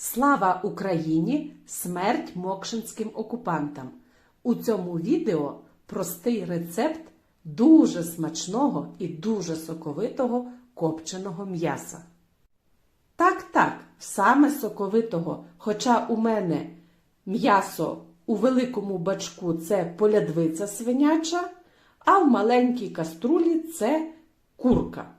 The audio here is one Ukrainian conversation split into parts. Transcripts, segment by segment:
Слава Україні! Смерть мокшинським окупантам! У цьому відео простий рецепт дуже смачного і дуже соковитого копченого м'яса. Так, так, саме соковитого, хоча у мене м'ясо у великому бачку це полядвиця свиняча, а в маленькій каструлі це курка.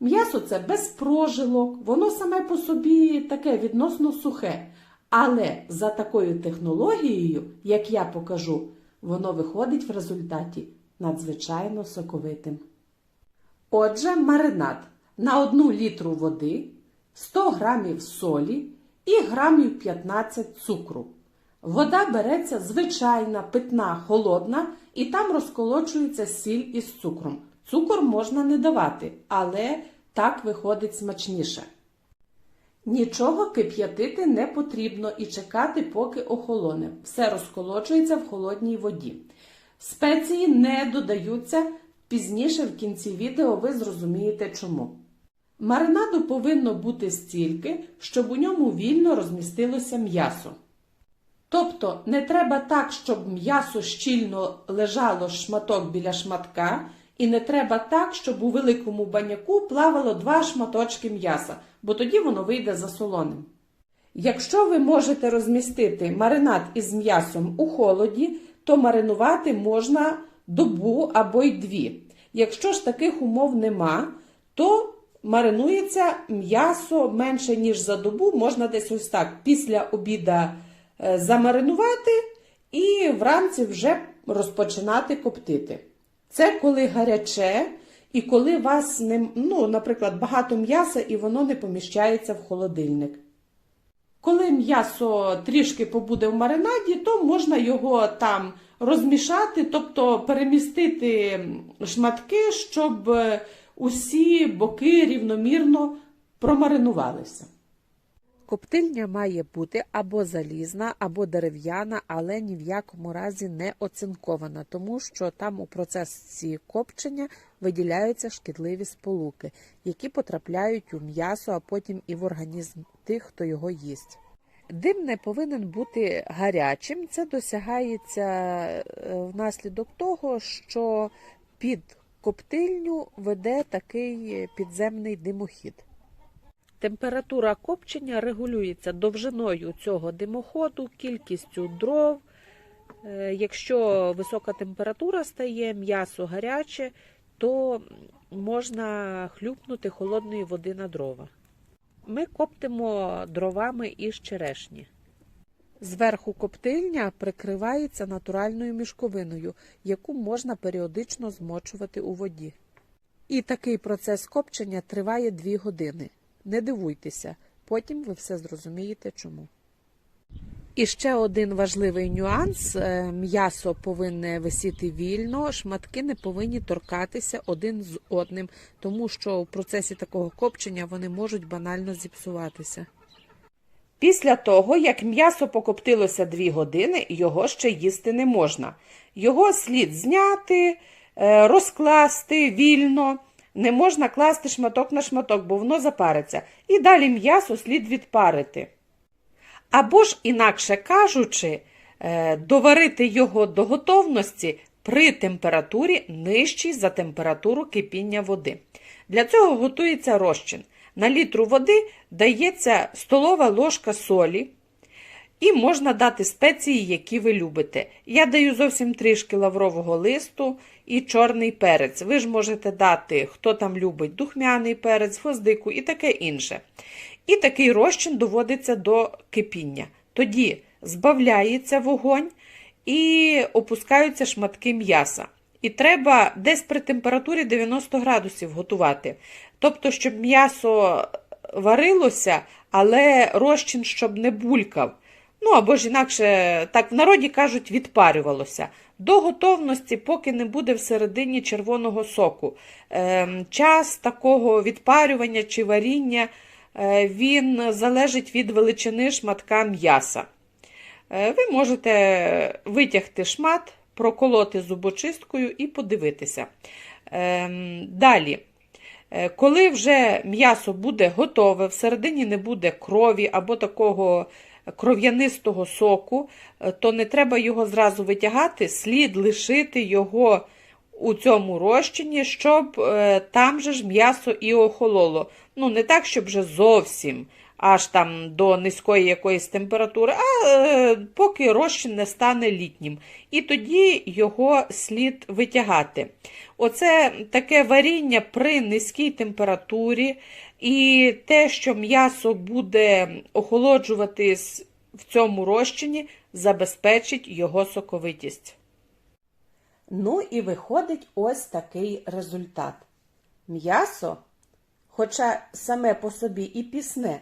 М'ясо це без прожилок, воно саме по собі таке відносно сухе. Але за такою технологією, як я покажу, воно виходить в результаті надзвичайно соковитим. Отже, маринад на 1 літру води, 100 грамів солі і грамів 15 цукру. Вода береться звичайна, питна, холодна, і там розколочується сіль із цукром. Цукор можна не давати, але так виходить смачніше. Нічого кип'ятити не потрібно і чекати, поки охолоне. Все розколочується в холодній воді. Спеції не додаються. Пізніше в кінці відео ви зрозумієте чому. Маринаду повинно бути стільки, щоб у ньому вільно розмістилося м'ясо. Тобто не треба так, щоб м'ясо щільно лежало шматок біля шматка, і не треба так, щоб у великому баняку плавало два шматочки м'яса, бо тоді воно вийде засолоним. Якщо ви можете розмістити маринад із м'ясом у холоді, то маринувати можна добу або й дві. Якщо ж таких умов нема, то маринується м'ясо менше, ніж за добу, можна десь ось так після обіда е, замаринувати і вранці вже розпочинати коптити. Це коли гаряче, і коли вас не, ну, наприклад, багато м'яса і воно не поміщається в холодильник. Коли м'ясо трішки побуде в маринаді, то можна його там розмішати, тобто перемістити шматки, щоб е, усі боки рівномірно промаринувалися. Коптильня має бути або залізна, або дерев'яна, але ні в якому разі не оцинкована, тому що там у процесі копчення виділяються шкідливі сполуки, які потрапляють у м'ясо, а потім і в організм тих, хто його їсть. Дим не повинен бути гарячим. Це досягається е, внаслідок того, що під коптильню веде такий підземний димохід. Температура копчення регулюється довжиною цього димоходу, кількістю дров. Е, Якщо висока температура стає, м'ясо гаряче, то можна хлюпнути холодної води на дрова. Ми коптимо дровами із черешні. Зверху коптильня прикривається натуральною мішковиною, яку можна періодично змочувати у воді. І такий процес копчення триває 2 години. Не дивуйтеся, потім ви все зрозумієте чому. І ще один важливий нюанс: Е, м'ясо повинне висіти вільно, шматки не повинні торкатися один з одним, тому що в процесі такого копчення вони можуть банально зіпсуватися. Після того, як м'ясо покоптилося 2 години, його ще їсти не можна. Його слід зняти, е, розкласти вільно. Не можна класти шматок на шматок, бо воно запариться. І далі м'ясо слід відпарити. Або ж, інакше кажучи, е, доварити його до готовності при температурі нижчій за температуру кипіння води. Для цього готується розчин. На літру води дається столова ложка солі, і можна дати спеції, які ви любите. Я даю зовсім трішки лаврового листу і чорний перець. Ви ж можете дати, хто там любить духмяний перець, фоздику і таке інше. І такий розчин доводиться до кипіння. Тоді збавляється вогонь і опускаються шматки м'яса. І треба десь при температурі 90 градусів готувати. Тобто, щоб м'ясо варилося, але розчин, щоб не булькав. Ну або ж інакше, так в народі кажуть, відпарювалося. До готовності, поки не буде всередині червоного соку. Ем, час такого відпарювання чи варіння е, він залежить від величини шматка м'яса. Е, ви можете витягти шмат, проколоти зубочисткою і подивитися. Ем, далі. Е, Коли вже м'ясо буде готове, всередині не буде крові або такого кров'янистого соку, е, то не треба його зразу витягати, слід лишити його у цьому розчині, щоб е, там же ж м'ясо і охололо. Ну, не так, щоб вже зовсім аж там до низької якоїсь температури, а е, поки розчин не стане літнім. І тоді його слід витягати. Оце таке варіння при низькій температурі, і те, що м'ясо буде охолоджуватись в цьому розчині, забезпечить його соковитість. Ну і виходить ось такий результат. М'ясо, хоча саме по собі і пісне,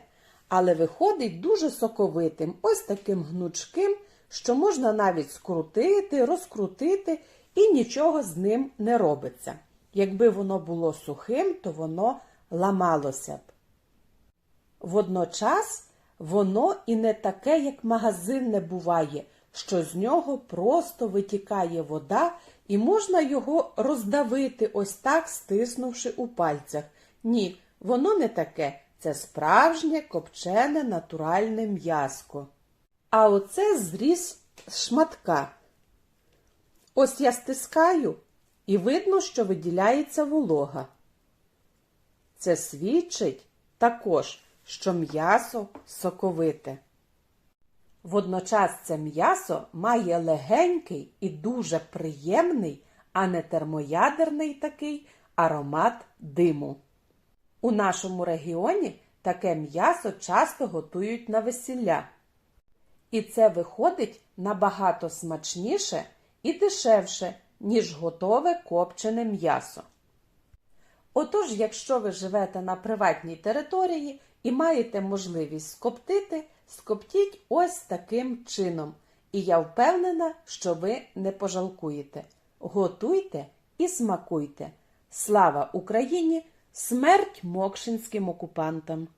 але виходить дуже соковитим, ось таким гнучким, що можна навіть скрутити, розкрутити і нічого з ним не робиться. Якби воно було сухим, то воно ламалося б. Водночас воно і не таке, як магазинне буває, що з нього просто витікає вода, і можна його роздавити ось так, стиснувши у пальцях. Ні, воно не таке. Це справжнє копчене натуральне м'яско. А оце зріз шматка. Ось я стискаю, і видно, що виділяється волога. Це свідчить також, що м'ясо соковите. Водночас це м'ясо має легенький і дуже приємний, а не термоядерний такий аромат диму. У нашому регіоні таке м'ясо часто готують на весілля. І це виходить набагато смачніше і дешевше, ніж готове копчене м'ясо. Отож, якщо ви живете на приватній території і маєте можливість скоптити, скоптіть ось таким чином. І я впевнена, що ви не пожалкуєте. Готуйте і смакуйте. Слава Україні! Смерть мокшинським окупантам!